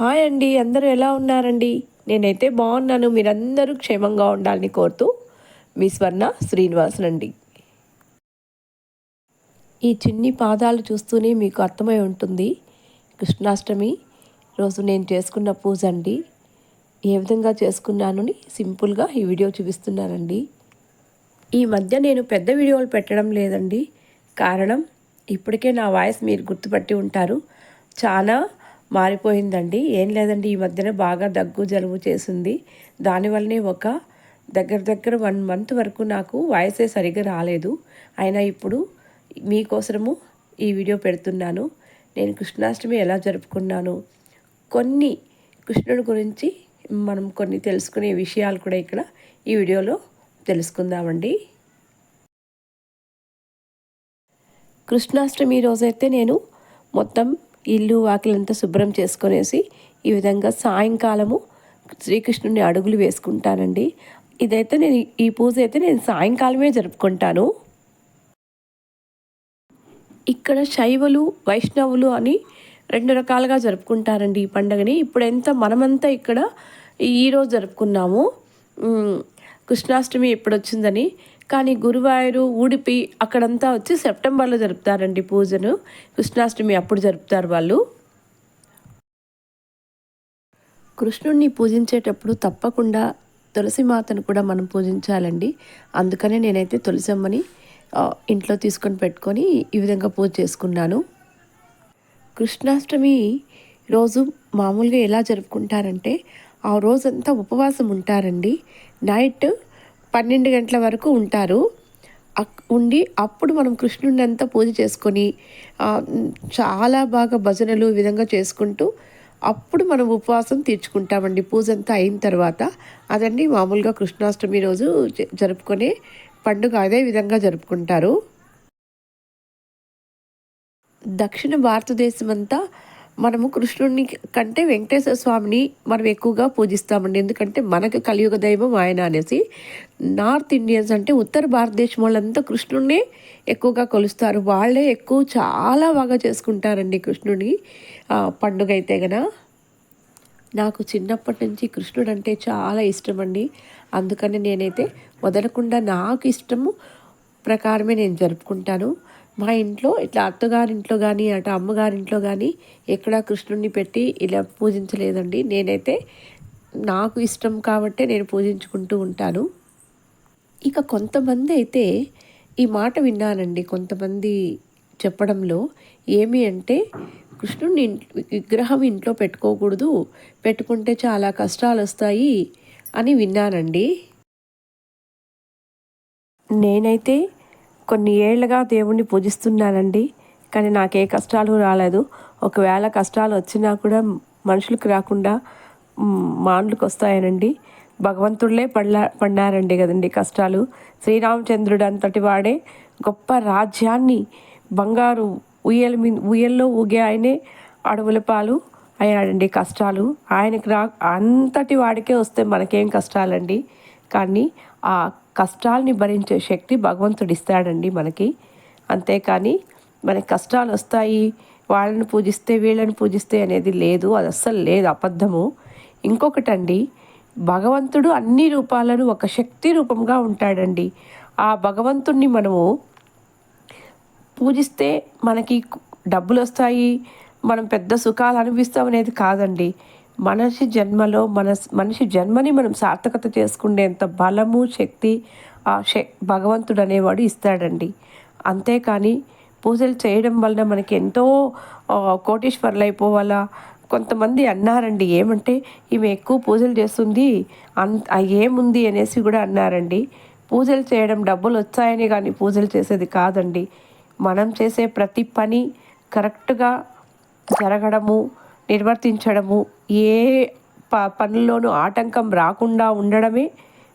Hi అండి అందరూ ఎలా ఉన్నారండి? నేనైతే బాగున్నాను మీరందరూ క్షేమంగా ఉండాలని కోరుతూ మీ స్వర్ణ శ్రీనివాసన్ అండి ఈ చిన్ని పాదాలు చూస్తూనే మీకు అర్థమై ఉంటుంది కృష్ణాష్టమి రోజు నేను చేసుకున్న పూజ అండి. ఏ విధంగా చేసుకున్నానని సింపుల్గా ఈ వీడియో చూపిస్తున్నానండి. ఈ మధ్య నేను పెద్ద వీడియోలు పెట్టడం లేదండి. కారణం ఇప్పటికే నా వాయిస్ మీరు గుర్తుపట్టి ఉంటారు. చాలా మారిపోయిందండి. ఏం లేదండి ఈ మధ్యన బాగా దగ్గు జలుబు చేసింది. దానివల్లనే ఒక దగ్గర దగ్గర వన్ మంత్ వరకు నాకు వాయిసే సరిగ్గా రాలేదు. అయినా ఇప్పుడు మీకోసము ఈ వీడియో పెడుతున్నాను. నేను కృష్ణాష్టమి ఎలా జరుపుకున్నాను? కొన్ని కృష్ణుడి గురించి మనం కొన్ని తెలుసుకునే విషయాలు కూడా ఇక్కడ ఈ వీడియోలో తెలుసుకుందామండి. కృష్ణాష్టమి రోజైతే నేను మొత్తం ఇల్లు వాకిలంతా శుభ్రం చేసుకొనేసి ఈ విధంగా సాయంకాలము శ్రీకృష్ణుని అడుగులు వేసుకుంటానండి. ఇదైతే నేను ఈ పూజ అయితే నేను సాయంకాలమే జరుపుకుంటాను. ఇక్కడ శైవులు వైష్ణవులు అని రెండు రకాలుగా జరుపుకుంటారండి ఈ పండుగని. ఇప్పుడు ఎంత మనమంతా ఇక్కడ ఈరోజు జరుపుకున్నాము. కృష్ణాష్టమి ఎప్పుడు వచ్చిందని కానీ గురువాయూరు ఉడిపి అక్కడంతా వచ్చి సెప్టెంబర్లో జరుపుతారండి పూజను. కృష్ణాష్టమి అప్పుడు జరుపుతారు వాళ్ళు. కృష్ణుడిని పూజించేటప్పుడు తప్పకుండా తులసి మాతను కూడా మనం పూజించాలండి. అందుకనే నేనైతే తులసమ్మని ఇంట్లో తీసుకొని పెట్టుకొని ఈ విధంగా పూజ చేసుకున్నాను. కృష్ణాష్టమి రోజు మామూలుగా ఎలా జరుపుకుంటారంటే ఆ రోజంతా ఉపవాసం ఉంటారండి. నైట్ పన్నెండు గంటల వరకు ఉంటారు. ఉండి అప్పుడు మనం కృష్ణుడిని అంతా పూజ చేసుకొని చాలా బాగా భజనలు విధంగా చేసుకుంటూ అప్పుడు మనం ఉపవాసం తీర్చుకుంటామండి. పూజ అంతా అయిన తర్వాత అదండి మామూలుగా కృష్ణాష్టమి రోజు జరుపుకునే పండుగ. అదే విధంగా జరుపుకుంటారు. దక్షిణ భారతదేశం అంతా మనము కృష్ణుడిని కంటే వెంకటేశ్వర స్వామిని మనం ఎక్కువగా పూజిస్తామండి. ఎందుకంటే మనకు కలియుగ దైవం ఆయన అనేసి నార్త్ ఇండియన్స్ అంటే ఉత్తర భారతదేశం వాళ్ళంతా కృష్ణుడినే ఎక్కువగా కొలుస్తారు. వాళ్ళే ఎక్కువ చాలా బాగా చేసుకుంటారండి కృష్ణుడి పండుగ అయితే గన నాకు చిన్నప్పటి నుంచి కృష్ణుడు అంటే చాలా ఇష్టం అండి అందుకని నేనైతే వదలకుండా నాకు ఇష్టము ప్రకారమే నేను జరుపుకుంటాను. మా ఇంట్లో ఇట్లా అత్తగారింట్లో కానీ అటు అమ్మగారింట్లో కానీ ఎక్కడా కృష్ణుడిని పెట్టి ఇలా పూజించలేదండి. నేనైతే నాకు ఇష్టం కాబట్టే నేను పూజించుకుంటూ ఉంటాను. ఇక కొంతమంది అయితే ఈ మాట విన్నానండి కొంతమంది చెప్పడంలో. ఏమి అంటే కృష్ణుడిని విగ్రహం ఇంట్లో పెట్టుకోకూడదు పెట్టుకుంటే చాలా కష్టాలు వస్తాయి అని విన్నానండి. నేనైతే కొన్ని ఏళ్ళుగా దేవుణ్ణి పూజిస్తున్నానండి. కానీ నాకే కష్టాలు రాలేదు. ఒకవేళ కష్టాలు వచ్చినా కూడా మనుషులకు రాకుండా మానులకు వస్తాయనండి భగవంతుళ్ళే పడలా పడినారండి కదండి కష్టాలు. శ్రీరామచంద్రుడు అంతటి వాడే గొప్ప రాజ్యాన్ని బంగారు ఉయ్యల మీ ఉయ్యల్లో ఊగే ఆయనే అడవుల పాలు అయ్యాడండి కష్టాలు. ఆయనకి రా అంతటి వాడికే వస్తే మనకేం కష్టాలండి. కానీ ఆ కష్టాలని భరించే శక్తి భగవంతుడు ఇస్తాడండి మనకి. అంతేకాని మనకి కష్టాలు వస్తాయి వాళ్ళని పూజిస్తే వీళ్ళని పూజిస్తే అనేది లేదు అది అస్సలు లేదు అబద్ధము. ఇంకొకటండి భగవంతుడు అన్ని రూపాలను ఒక శక్తి రూపంగా ఉంటాడండి. ఆ భగవంతుణ్ణి మనము పూజిస్తే మనకి డబ్బులు వస్తాయి మనం పెద్ద సుఖాలు అనిపిస్తాం అనేది కాదండి. మనిషి జన్మలో మన మనిషి జన్మని మనం సార్థకత చేసుకునేంత బలము శక్తి ఆ శక్ భగవంతుడు అనేవాడు ఇస్తాడండి. అంతేకాని పూజలు చేయడం వలన మనకి ఎంతో కోటీశ్వర్లు అయిపోవాలా కొంతమంది అన్నారండి ఏమంటే ఈమె ఎక్కువ పూజలు చేస్తుంది అంత ఏముంది? అనేసి కూడా అన్నారండి. పూజలు చేయడం డబ్బులు వచ్చాయని కానీ పూజలు చేసేది కాదండి. మనం చేసే ప్రతి పని కరెక్ట్గా జరగడము నిర్వర్తించడము ఏ ప పనుల్లోనూ ఆటంకం రాకుండా ఉండడమే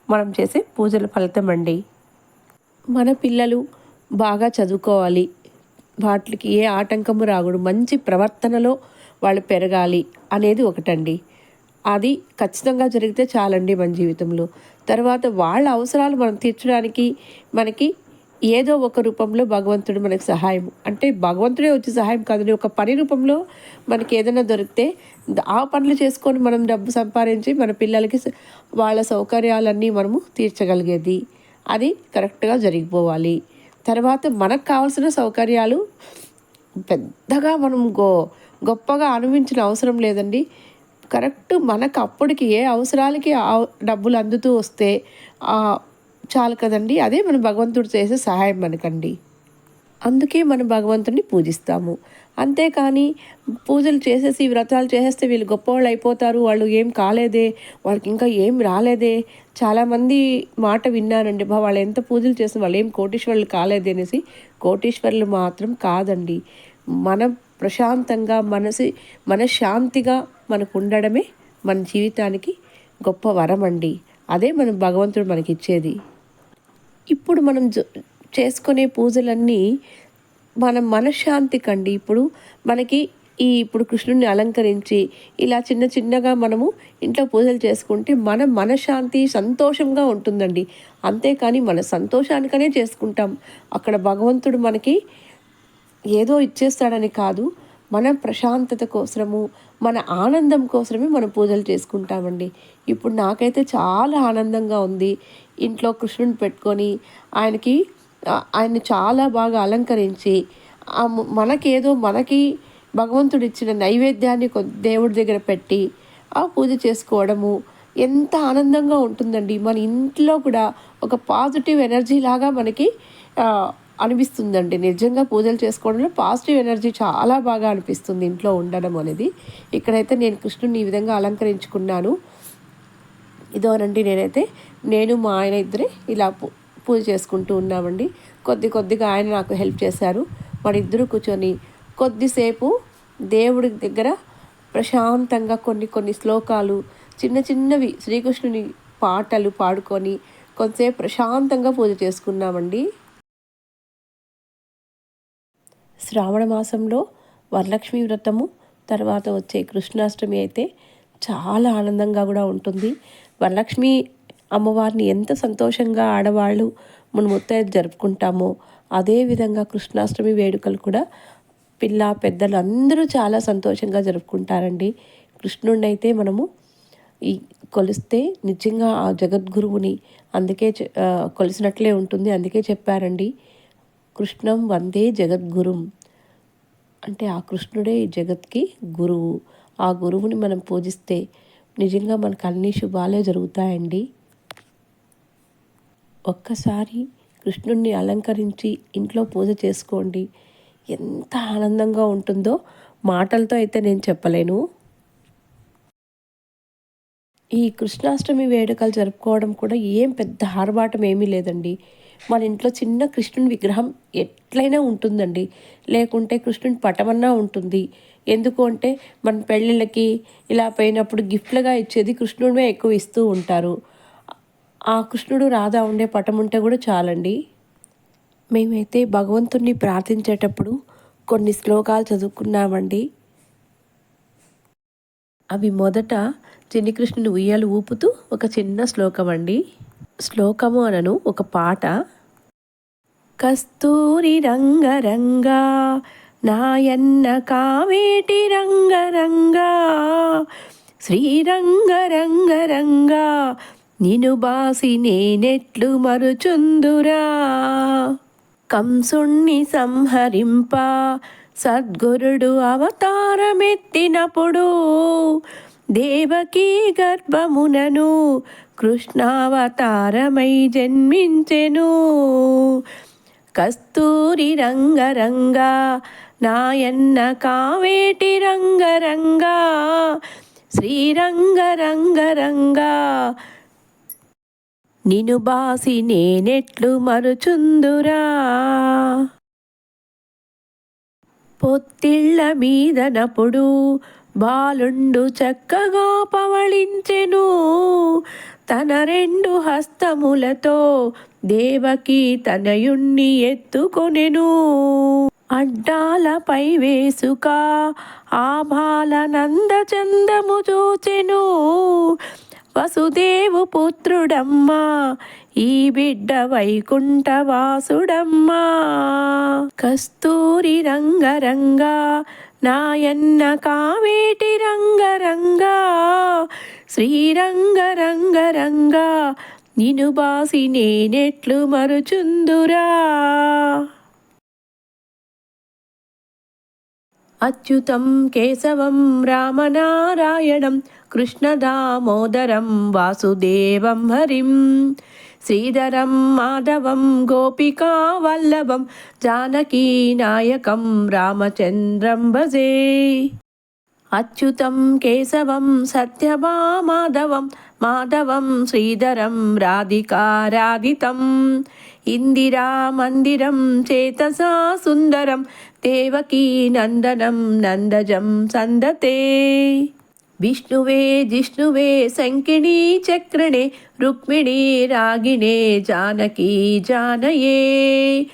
మనం చేసే పూజల ఫలితం అండి. మన పిల్లలు బాగా చదువుకోవాలి. వాటికి ఏ ఆటంకము రాకూడదు. మంచి ప్రవర్తనలో వాళ్ళు పెరగాలి అనేది ఒకటండి. అది ఖచ్చితంగా జరిగితే చాలండి మన జీవితంలో. తర్వాత వాళ్ళ అవసరాలు మనం తీర్చడానికి మనకి ఏదో ఒక రూపంలో భగవంతుడు మనకి సహాయం అంటే భగవంతుడే వచ్చి సహాయం కాదని ఒక పని రూపంలో మనకి ఏదైనా దొరికితే ఆ పనులు చేసుకొని మనం డబ్బు సంపాదించి మన పిల్లలకి వాళ్ళ సౌకర్యాలన్నీ మనము తీర్చగలిగేది. అది కరెక్ట్గా జరిగిపోవాలి. తర్వాత మనకు కావాల్సిన సౌకర్యాలు పెద్దగా మనం గో గొప్పగా అనుభవించిన అవసరం లేదండి. కరెక్ట్ మనకు అప్పటికి ఏ అవసరాలకి ఆ డబ్బులు అందుతూ వస్తే చాలు కదండి. అదే మన భగవంతుడు చేసే సహాయం మనకండి. అందుకే మనం భగవంతుడిని పూజిస్తాము. అంతేకాని పూజలు చేసేసి వ్రతాలు చేసేస్తే వీళ్ళు గొప్పవాళ్ళు అయిపోతారు. వాళ్ళు ఏం కాలేదే. వాళ్ళకి ఇంకా ఏం రాలేదే. చాలామంది మాట విన్నానండి బా వాళ్ళు ఎంత పూజలు చేసిన వాళ్ళు ఏం కోటీశ్వరులు కాలేదే అనేసి. కోటీశ్వరులు మాత్రం కాదండి. మన ప్రశాంతంగా మనసి మనశ్శాంతిగా మనకు ఉండడమే మన జీవితానికి గొప్ప వరం అండి అదే మనం భగవంతుడు మనకి ఇచ్చేది ఇప్పుడు మనం చేసుకునే పూజలన్నీ మన మనశ్శాంతి కండి. ఇప్పుడు మనకి ఈ ఇప్పుడు కృష్ణుడిని అలంకరించి ఇలా చిన్న చిన్నగా మనము ఇంట్లో పూజలు చేసుకుంటే మన మనశ్శాంతి సంతోషంగా ఉంటుందండి. అంతేకాని మన సంతోషానికనే చేసుకుంటాం. అక్కడ భగవంతుడు మనకి ఏదో ఇచ్చేస్తాడని కాదు మన ప్రశాంతత కోసము మన ఆనందం కోసమే మనం పూజలు చేసుకుంటామండి. ఇప్పుడు నాకైతే చాలా ఆనందంగా ఉంది. ఇంట్లో కృష్ణుని పెట్టుకొని ఆయనకి ఆయన్ని చాలా బాగా అలంకరించి మనకేదో మనకి భగవంతుడు ఇచ్చిన నైవేద్యాన్ని దేవుడి దగ్గర పెట్టి ఆ పూజ చేసుకోవడము ఎంత ఆనందంగా ఉంటుందండి. మన ఇంట్లో కూడా ఒక పాజిటివ్ ఎనర్జీ లాగా మనకి అనిపిస్తుందండి. నిజంగా పూజలు చేసుకోవడంలో పాజిటివ్ ఎనర్జీ చాలా బాగా అనిపిస్తుంది ఇంట్లో ఉండడం అనేది. ఇక్కడైతే నేను కృష్ణుని ఈ విధంగా అలంకరించుకున్నాను. ఇదోనండి నేనైతే నేను మా ఆయన ఇద్దరే ఇలా పూ పూజ చేసుకుంటూ ఉన్నామండి. కొద్ది కొద్దిగా ఆయన నాకు హెల్ప్ చేశారు. మన ఇద్దరు కూర్చొని కొద్దిసేపు దేవుడి దగ్గర ప్రశాంతంగా కొన్ని కొన్ని శ్లోకాలు చిన్న చిన్నవి శ్రీకృష్ణుని పాటలు పాడుకొని కొంతసేపు ప్రశాంతంగా పూజ చేసుకున్నామండి. శ్రావణ మాసంలో వరలక్ష్మి వ్రతము తర్వాత వచ్చే కృష్ణాష్టమి అయితే చాలా ఆనందంగా కూడా ఉంటుంది. వరలక్ష్మి అమ్మవారిని ఎంత సంతోషంగా ఆడవాళ్ళు మన ముత్తైదు జరుపుకుంటామో అదేవిధంగా కృష్ణాష్టమి వేడుకలు కూడా పిల్ల పెద్దలు అందరూ చాలా సంతోషంగా జరుపుకుంటారండి. కృష్ణుడిని అయితే మనము ఈ కొలిస్తే నిజంగా ఆ జగద్గురువుని అందుకే కొలిసినట్లే ఉంటుంది. అందుకే చెప్పారండి కృష్ణం వందే జగద్గురుం. అంటే ఆ కృష్ణుడే ఈ జగత్కి గురువు. ఆ గురువుని మనం పూజిస్తే నిజంగా మనకు అన్ని శుభాలే జరుగుతాయండి. ఒక్కసారి కృష్ణుణ్ణి అలంకరించి ఇంట్లో పూజ చేసుకోండి. ఎంత ఆనందంగా ఉంటుందో మాటలతో అయితే నేను చెప్పలేను. ఈ కృష్ణాష్టమి వేడుకలు జరుపుకోవడం కూడా ఏం పెద్ద ఆర్భాటం ఏమీ లేదండి. మన ఇంట్లో చిన్న కృష్ణుని విగ్రహం ఎట్లయినా ఉంటుందండి. లేకుంటే కృష్ణుని పటమన్నా ఉంటుంది. ఎందుకు అంటే మన పెళ్ళిళ్ళకి ఇలా పోయినప్పుడు గిఫ్ట్లుగా ఇచ్చేది కృష్ణుడినే ఎక్కువ ఇస్తూ ఉంటారు. ఆ కృష్ణుడు రాధా ఉండే పటం ఉంటే కూడా చాలండి. మేమైతే భగవంతుణ్ణి ప్రార్థించేటప్పుడు కొన్ని శ్లోకాలు చదువుకున్నామండి. అవి మొదట చిన్ని కృష్ణుని ఉయ్యాలు ఊపుతూ ఒక చిన్న శ్లోకం అండి శ్లోకము అనను ఒక పాట. కస్తూరి రంగరంగా నాయన్న కావేటి రంగరంగా శ్రీరంగ రంగరంగా నిను బాసి నేనెట్లు మరుచుందురా. కంసుణ్ణి సంహరింప సద్గురుడు అవతారమెత్తినప్పుడు దేవకీ గర్భమునను కృష్ణావతారమై జన్మించెను. కస్తూరి రంగరంగా నాయన్న కావేటి రంగరంగా శ్రీరంగ రంగరంగా నిను బాసి నేనెట్లు మరుచుందురా. పొత్తిళ్ళ మీదనప్పుడు బాలుండు చక్కగా పవళించెను. తన రెండు హస్తములతో దేవకి తనయుణ్ణి ఎత్తుకొనెను. అడ్డాలపై వేసుక ఆభాల నందచందము చూచెను. వసుదేవు పుత్రుడమ్మా ఈ బిడ్డ వైకుంఠవాసుడమ్మా కస్తూరి రంగరంగా నాయన్న కావేటి రంగరంగా శ్రీరంగ రంగ రంగా నిను బాసి నేనెట్లు మరుచుందురా. అచ్యుతం కేశవం రామనారాయణం కృష్ణదామోదరం వాసుదేవం హరిం శ్రీధరం మాధవం గోపికా వల్లభం జానకీ నాయకం రామచంద్రం భజే. అచ్యుతం కేశవం సత్యభామాధవం మాధవం శ్రీధరం రాధికారాధితం. ఇందిరా మందిరం చేతసా సుందరం దేవకీ నందనం నందజం సందతే. విష్ణువే జిష్ణువే శంకిణీ చక్రణే రుక్మిణీ రాగిణే జానకీ జానయే.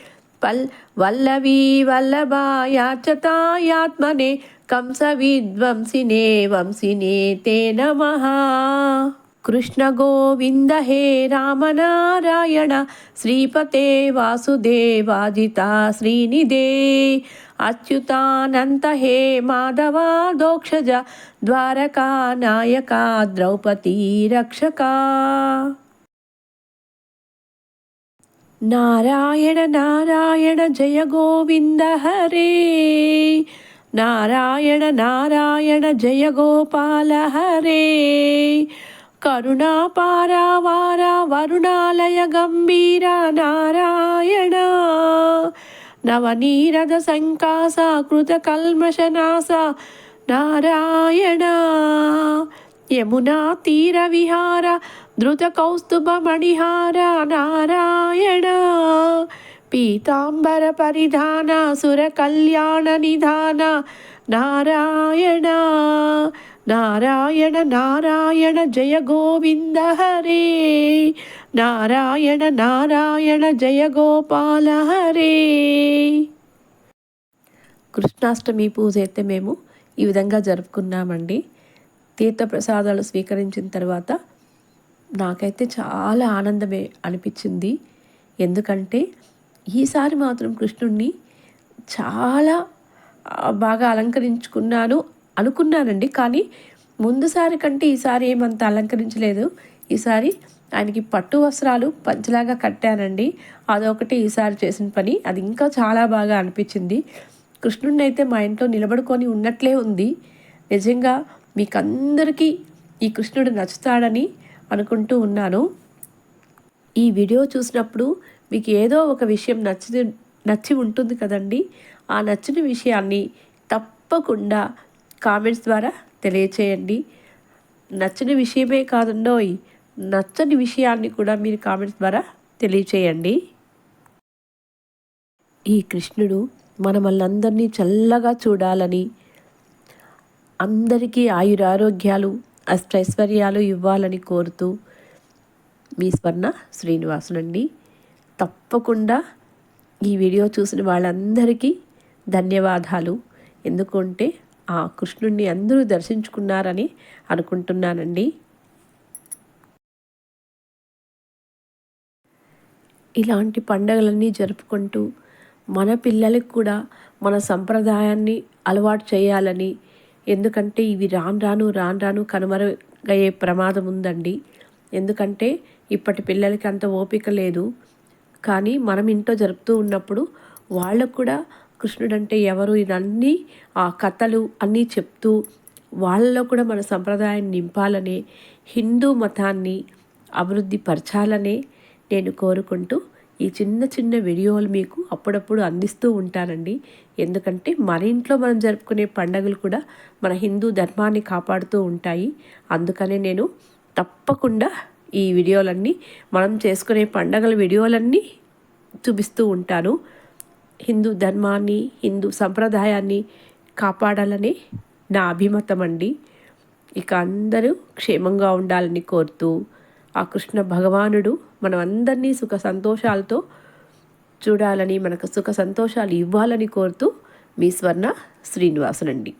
పల్ వల్లవీ వల్లభాయాచతాయాత్మనే కంస విద్వంసినే వంశినే తే నమ. కృష్ణ గోవింద హే రామనారాయణ శ్రీపతే వాసుదేవాజిత శ్రీనిదే అచ్యుతానంత హే మాధవా దోక్షజ ద్వారకా నాయక ద్రౌపదీ రక్షక. నారాయణ నారాయణ జయ గోవింద హరే. నారాయణ నారాయణ జయ గోపాల హరే. కరుణాపారావార వరుణాలయ గంభీర నారాయణ. నవనీరద సంకాస కృత కల్మషనాస నారాయణ. యమునా తీర విహార ధృత కౌస్తుభ మణిహార నారాయణ. పీతాంబర పరిధాన సుర కళ్యాణ నిధాన నారాయణ. నారాయణ నారాయణ జయ గోవింద హరే. నారాయణ నారాయణ జయ గోపాల హరే. కృష్ణాష్టమి పూజ అయితే మేము ఈ విధంగా జరుపుకున్నామండి. తీర్థప్రసాదాలు స్వీకరించిన తర్వాత నాకైతే చాలా ఆనందమే అనిపించింది. ఎందుకంటే ఈసారి మాత్రం కృష్ణుణ్ణి చాలా బాగా అలంకరించుకున్నాను. అనుకున్నానండి. కానీ ముందుసారి కంటే ఈసారి ఏమంత అలంకరించలేదు. ఈసారి ఆయనకి పట్టు వస్త్రాలు పంచలాగా కట్టానండి. అదొకటి ఈసారి చేసిన పని. అది ఇంకా చాలా బాగా అనిపించింది. కృష్ణుడిని అయితే మా ఇంట్లో నిలబడుకొని ఉన్నట్లే ఉంది. నిజంగా మీకు అందరికీ ఈ కృష్ణుడు నచ్చుతాడని అనుకుంటూ ఉన్నాను. ఈ వీడియో చూసినప్పుడు మీకు ఏదో ఒక విషయం నచ్చి నచ్చి ఉంటుంది కదండి. ఆ నచ్చిన విషయాన్ని తప్పకుండా కామెంట్స్ ద్వారా తెలియచేయండి. నచ్చని విషయమే కాదండోయ్ నచ్చని విషయాన్ని కూడా మీరు కామెంట్స్ ద్వారా తెలియచేయండి. ఈ కృష్ణుడు మనమల్లందరినీ చల్లగా చూడాలని అందరికీ ఆయురారోగ్యాలు అష్టైశ్వర్యాలు ఇవ్వాలని కోరుతూ మీ స్వర్ణ శ్రీనివాసునండి తప్పకుండా ఈ వీడియో చూసిన వాళ్ళందరికీ ధన్యవాదాలు. ఎందుకంటే ఆ కృష్ణుడిని అందరూ దర్శించుకున్నారని అనుకుంటున్నానండి. ఇలాంటి పండగలన్నీ జరుపుకుంటూ మన పిల్లలకు కూడా మన సంప్రదాయాన్ని అలవాటు చేయాలని ఎందుకంటే ఇవి రాను రాను రాను రాను కనుమరుగయ్యే ప్రమాదం ఉందండి. ఎందుకంటే ఇప్పటి పిల్లలకి అంత ఓపిక లేదు. కానీ మనం ఇంట్లో జరుపుతూ ఉన్నప్పుడు వాళ్ళకు కూడా కృష్ణుడు అంటే ఎవరు? ఇవన్నీ ఆ కథలు అన్నీ చెప్తూ వాళ్ళలో కూడా మన సంప్రదాయాన్ని నింపాలనే హిందూ మతాన్ని అభివృద్ధి పరచాలనే నేను కోరుకుంటూ ఈ చిన్న చిన్న వీడియోలు మీకు అప్పుడప్పుడు అందిస్తూ ఉంటానండి. ఎందుకంటే మన ఇంట్లో మనం జరుపుకునే పండుగలు కూడా మన హిందూ ధర్మాన్ని కాపాడుతూ ఉంటాయి. అందుకనే నేను తప్పకుండా ఈ వీడియోలన్నీ మనం చేసుకునే పండగల వీడియోలన్నీ చూపిస్తూ ఉంటాను. హిందూ ధర్మాన్ని హిందూ సంప్రదాయాన్ని కాపాడాలని నా అభిమతం అండి ఇక అందరూ క్షేమంగా ఉండాలని కోరుతూ ఆ కృష్ణ భగవానుడు మనం అందరినీ సుఖ సంతోషాలతో చూడాలని మనకు సుఖ సంతోషాలు ఇవ్వాలని కోరుతూ మీ స్వర్ణ శ్రీనివాసునండి